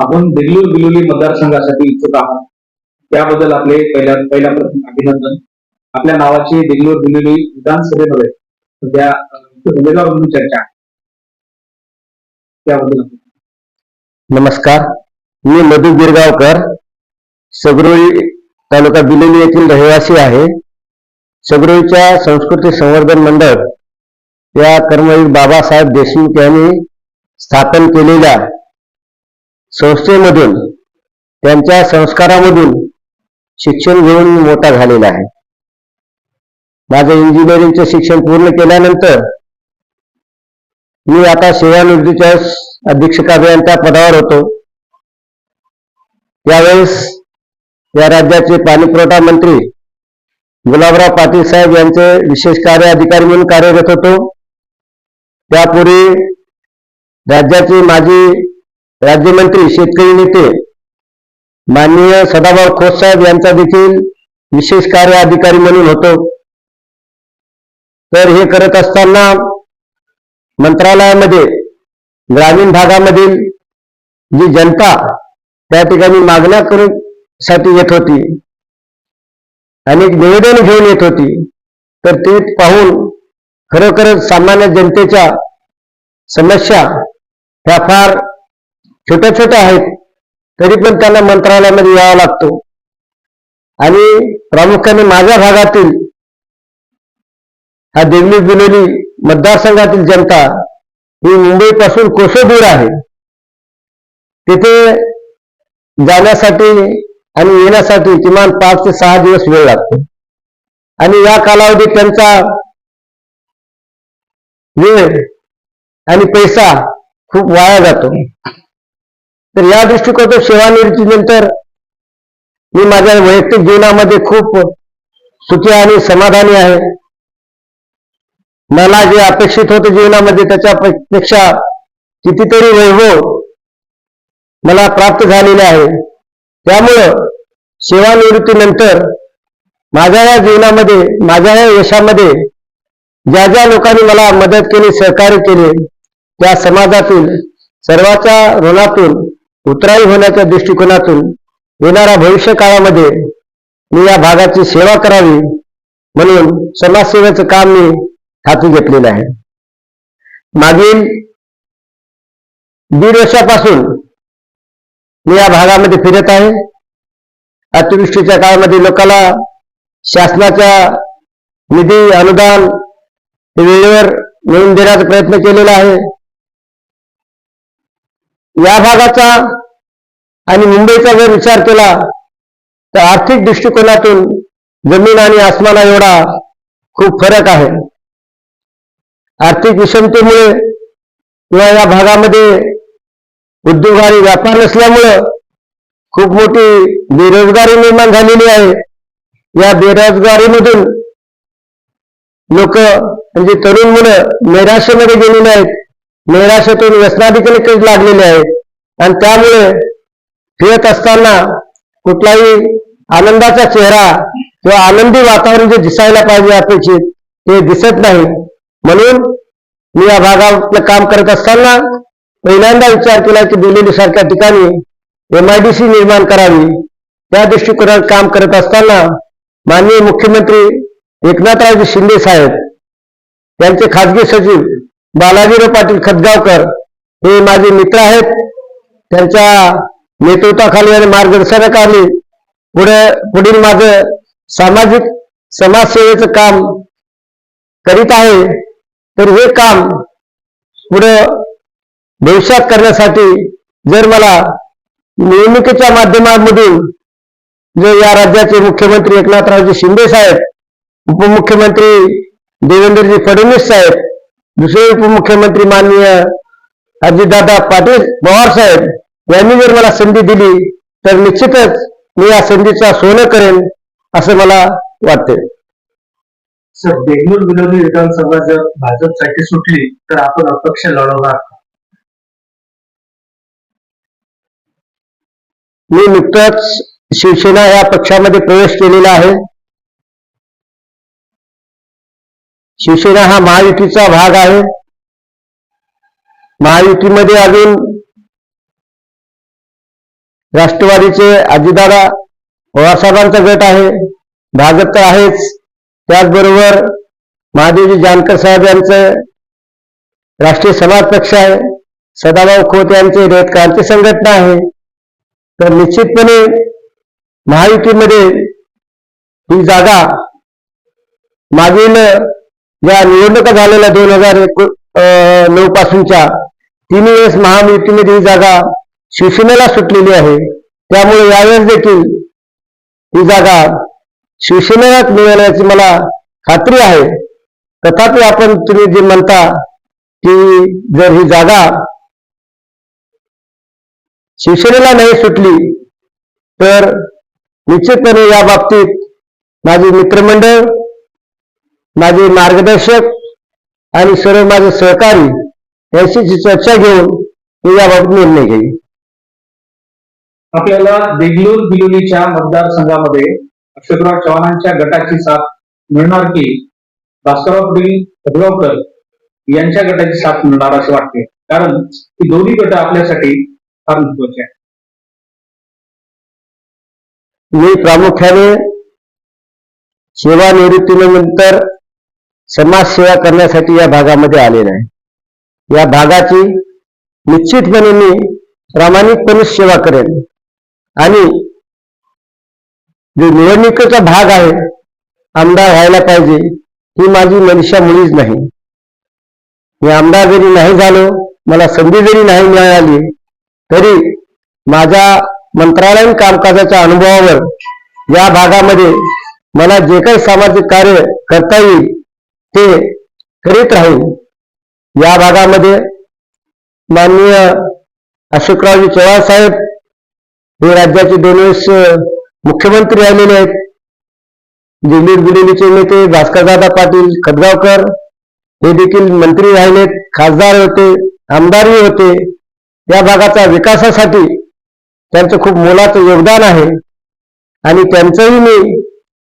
आपण देगलूर बिलोली मतदारसंघासाठी इच्छुक आहात. त्याबद्दल आपले पहिल्या पहिल्या प्रथम अभिनंदन. आपल्या नावाची देगलूर बिलोली विधानसभेमध्ये सध्या उमेदवार म्हणून चर्चा आहे. त्याबद्दल नमस्कार. मी मधु गिरगावकर. सगरोळी तालुका बिलोली येथील रहिवासी आहे. सगरोळीच्या संस्कृती संवर्धन मंडळ या कर्मवीर बाबासाहेब देशमुख यांनी स्थापन केलेल्या संस्थेमधून त्यांच्या संस्कारामधून शिक्षण घेऊन मोठा झालेला आहे. माझं इंजिनिअरिंगचं शिक्षण पूर्ण केल्यानंतर मी आता सेवानिवृत्तीच्या अधीक्षक अभियंता पदावर होतो. त्यावेळेस या राज्याचे पाणीपुरवठा मंत्री गुलाबराव पाटील साहेब यांचे विशेष कार्य अधिकारी म्हणून कार्यरत होतो. त्यापूर्वी राज्याचे माजी राज्यमंत्री शेतकरी नेते माननीय सदाभाऊ खोतसाहेब यांचा देखील विशेष कार्य अधिकारी म्हणून होतो. तर हे करत असताना मंत्रालयामध्ये ग्रामीण भागामधील जी जनता त्या ठिकाणी मागण्या करून साठी येत होती अनेक निवेदन घेऊन येत होती तर ते पाहून खरोखरच सामान्य जनतेच्या समस्या ह्या फार छोट्या छोट्या आहेत. तरी पण त्यांना मंत्रालयामध्ये यावा लागतो. आणि प्रामुख्याने माझ्या भागातील हा देवली बिलोली मतदारसंघातील जनता ही मुंबईपासून कोसो दूर आहे. तिथे जाण्यासाठी आणि येण्यासाठी किमान पाच ते सहा दिवस वेळ लागतो. आणि या कालावधीत त्यांचा वेळ आणि पैसा खूप वाया जातो. तर या दृष्टिकोनातून सेवानिवृत्तीनंतर मी माझ्या वैयक्तिक जीवनामध्ये खूप सुखी आणि समाधानी आहे. मला जे अपेक्षित होतं जीवनामध्ये त्याच्यापेक्षा कितीतरी वैभव मला प्राप्त झालेले आहे. त्यामुळं सेवानिवृत्तीनंतर माझ्या या जीवनामध्ये माझ्या या यशामध्ये ज्या ज्या लोकांनी मला मदत केली सहकार्य केले त्या समाजातील सर्वाच्या ऋणातून उतराई होण्याच्या दृष्टिकोनातून येणाऱ्या भविष्य काळामध्ये मी या भागाची सेवा करावी म्हणून समाजसेवेचं काम मी हाती घेतलेलं आहे. मागील दीड वर्षापासून मी या भागामध्ये फिरत आहे. अतिवृष्टीच्या काळामध्ये लोकांना शासनाच्या निधी अनुदान वेळेवर मिळवून देण्याचा प्रयत्न केलेला आहे. या भागाचा आणि मुंबईचा जर विचार केला तर आर्थिक दृष्टिकोनातून जमीन आणि आसमाना एवढा खूप फरक आहे. आर्थिक विषमतेमुळे किंवा या भागामध्ये उद्योग आणि व्यापार नसल्यामुळं खूप मोठी बेरोजगारी निर्माण झालेली आहे. या बेरोजगारीमधून लोक म्हणजे तरुण मुलं नैराश्यामध्ये गेलेले आहेत. नैराश्यातून व्यसनाधिकडे लागलेले आहेत आणि त्यामुळे फिरत असताना कुठलाही आनंदाचा चेहरा किंवा आनंदी वातावरण जे दिसायला पाहिजे अपेक्षित ते दिसत नाही. म्हणून मी या भागातलं काम करत असताना पहिल्यांदा विचार केला की दिल्ली सारख्या ठिकाणी एमआयडीसी निर्माण करावी. त्या दृष्टिकोनात काम करत असताना माननीय मुख्यमंत्री एकनाथरावजी शिंदे साहेब त्यांचे खासगी सचिव बालाजीराव पाटील खतगावकर हे माझे मित्र आहेत. त्यांच्या नेतृत्वाखाली आणि मार्गदर्शनाखाली पुढे पुढील माझं सामाजिक समाजसेवेचं काम करीत आहे. तर हे काम पुढं भविष्यात करण्यासाठी जर मला निवडणुकीच्या माध्यमांमधून जे या राज्याचे मुख्यमंत्री एकनाथरावजी शिंदे साहेब उपमुख्यमंत्री देवेंद्रजी फडणवीस साहेब दुसरे उपमुख्यमंत्री माननीय अजितदादा पाटील पवार साहेब यांनी जर मला संधी दिली तर निश्चितच मी या संधीचा सोनं करेन असं मला वाटते सर देगलूर बिलोली विधानसभा जर भाजपसाठी सुटली तर आपण अपक्ष लढवणार मी नुकतंच शिवसेना या पक्षामध्ये प्रवेश केलेला आहे. शिवसेना हा महायुतीचा भाग आहे. महायुतीमध्ये अजून राष्ट्रवादीचे अजितदादा पवारसाहेबांचा गट आहे. भाजप तर आहेच. त्याचबरोबर महादेवजी जानकर साहेब यांचं राष्ट्रीय समाज पक्ष आहे. सदाभाऊ खोत यांचे रयत क्रांती संघटना आहे. तर निश्चितपणे महायुतीमध्ये ही जागा मागील ज्या निवडणुका झालेल्या दोन हजार नऊ पासूनच्या तिन्ही वेळेस महायुतीमध्ये ही जागा शिवसेनेला सुटलेली आहे त्यामुळे यावेळेस देखील ही जागा शिवसेनेलाच मिळवण्याची मला खात्री आहे. तथापि आपण तुम्ही जे म्हणता की जर ही जागा शिवसेनेला नाही सुटली तर निश्चितपणे या बाबतीत माझे मित्रमंडळ माझे मार्गदर्शक आणि सर्व माझे सहकारी यांची चर्चा घेऊन मी याबाबत निर्णय घेईन. आपल्याला देगलूर बिलोलीच्या मतदारसंघामध्ये अशोकराव चव्हाणांच्या गटाची साथ मिळणार की भास्करराव पाटील पदगावकर यांच्या गटाची साथ मिळणार असे वाटते. कारण ही दोन्ही गट आपल्यासाठी फार महत्वाची आहेत. मी प्रामुख्याने सेवानिवृत्तीनंतर समाजसेवा करण्यासाठी या भागामध्ये आलेला आहे. या भागाची निश्चितपणे मी प्रामाणिकपणे सेवा करेन. आणि जो निवडणुकीचा भाग आहे आमदार व्हायला पाहिजे ही माझी मनीषा मुळीच नाही. मी आमदार जरी नाही झालो मला संधी जरी नाही मिळाली तरी माझ्या मंत्रालयीन कामकाजाच्या अनुभवावर या भागामध्ये मला जे काही सामाजिक कार्य करता येईल ते करीत राहील या भागामध्ये माननीय अशोकरावजी चव्हाण साहेब हे राज्याचे दोन वेळेस मुख्यमंत्री राहिलेले आहेत. दिल्लीत बिलिलीचे नेते भास्करदादा पाटील खदगावकर हे देखील मंत्री राहिलेत खासदार होते आमदारही होते. या भागाच्या विकासासाठी त्यांचं खूप मोलाचं योगदान आहे. आणि त्यांचंही मी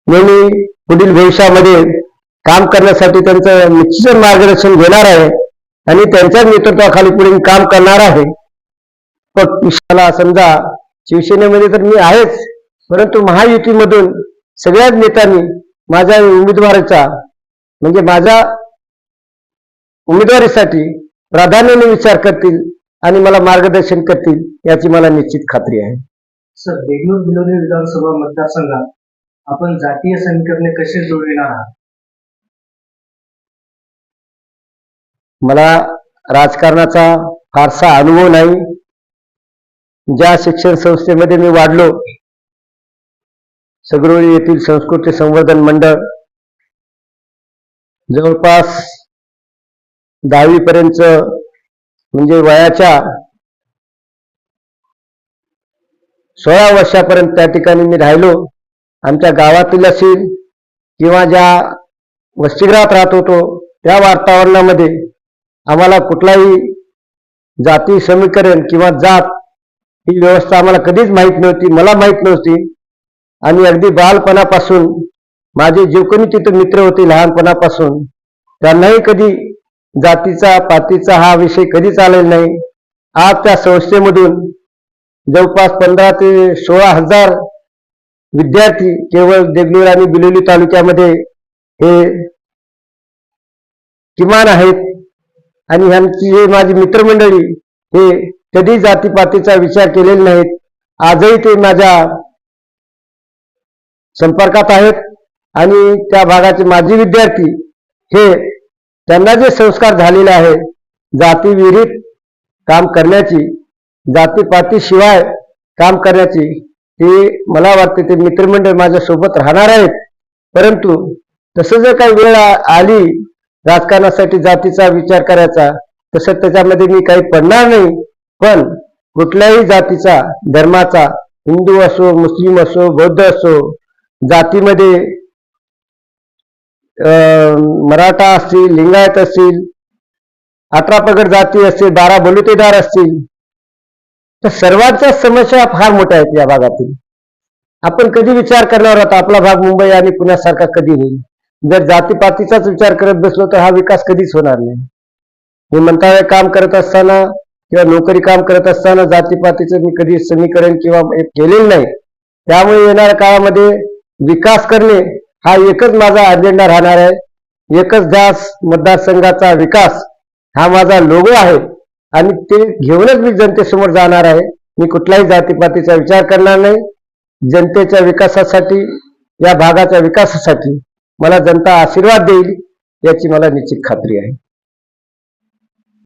नेहमी पुढील भविष्यामध्ये काम करण्यासाठी त्यांचं निश्चित मार्गदर्शन घेणार आहे आणि त्यांच्या नेतृत्वाखाली पुढे काम करणार आहे. पण समजा शिवसेनेमध्ये तर मी आहेच परंतु महायुतीमधून सगळ्याच नेत्यांनी माझ्या उमेदवाराचा म्हणजे माझ्या उमेदवारीसाठी प्राधान्याने विचार करतील आणि मला मार्गदर्शन करतील याची मला निश्चित खात्री आहे. सर देगलूर विधानसभा मतदारसंघात आपण जातीय समीकरणे कसे जोडविणार आहात? मला राजकारणाचा फारसा अनुभव नाही. ज्या शिक्षण संस्थेमध्ये मी वाढलो सगरोळी येथील संस्कृती संवर्धन मंडळ जवळपास दहावीपर्यंत म्हणजे वयाच्या सोळा वर्षापर्यंत त्या ठिकाणी मी राहिलो. आमच्या गावातील असेल किंवा ज्या वसतिगृहात राहत होतो त्या वातावरणामध्ये आम्हाला कुठलाही जाती समीकरण किंवा जात ही व्यवस्था आम्हाला कधीच माहीत नव्हती मला माहीत नव्हती. आणि अगदी बालपणापासून माझे जे कोणी तिथे मित्र होते लहानपणापासून. त्यांनाही कधी जातीचा पातीचा हा विषय कधीच आलेला नाही. आज त्या संस्थेमधून जवळपास पंधरा ते सोळा हजार विद्यार्थी केवळ देगलूर आणि बिलोली तालुक्यामध्ये हे किमान आहेत. आणि ह्यांची हे माझी मित्रमंडळी हे कधी जातीपातीचा विचार केलेले नाहीत. आजही ते माझ्या संपर्कात आहेत. आणि त्या भागाचे माजी विद्यार्थी हे त्यांना जे संस्कार झालेले आहे जातीविरीत काम करण्याची जातीपाती शिवाय काम करण्याची ते मला वाटते ते मित्रमंडळ माझ्यासोबत राहणार आहेत. परंतु तसं जर काही वेळ आली राजकारणासाठी जातीचा विचार करायचा तसं त्याच्यामध्ये मी काही पडणार नाही. पण कुठल्याही जातीचा धर्माचा हिंदू असो मुस्लिम असो बौद्ध असो जातीमध्ये अं, मराठा असतील लिंगायत असतील अठरा पगड जाती असतील बारा बलुतेदार असतील तर सर्वांच्या समस्या फार मोठ्या आहेत या भागातील. आपण कधी विचार करणार आहोत? आपला भाग मुंबई आणि पुण्यासारखा कधी होईल? जर जातीपातीचाच विचार करत बसलो तर हा विकास कधीच होणार नाही. मी मंत्रालय काम करत असताना किंवा नोकरी काम करत असताना जातीपातीचं मी कधी समीकरण किंवा केलेलं नाही. त्यामुळे येणाऱ्या काळामध्ये विकास करणे हा एकच माझा अजेंडा राहणार आहे. एकच दास मतदारसंघाचा विकास हा माझा लोगो आहे. आणि ते घेऊनच मी जनतेसमोर जाणार आहे. मी कुठल्याही जातीपातीचा विचार करणार नाही. जनतेच्या विकासासाठी या भागाच्या विकासासाठी. मला जनता आशीर्वाद देईल याची मला निश्चित खात्री आहे.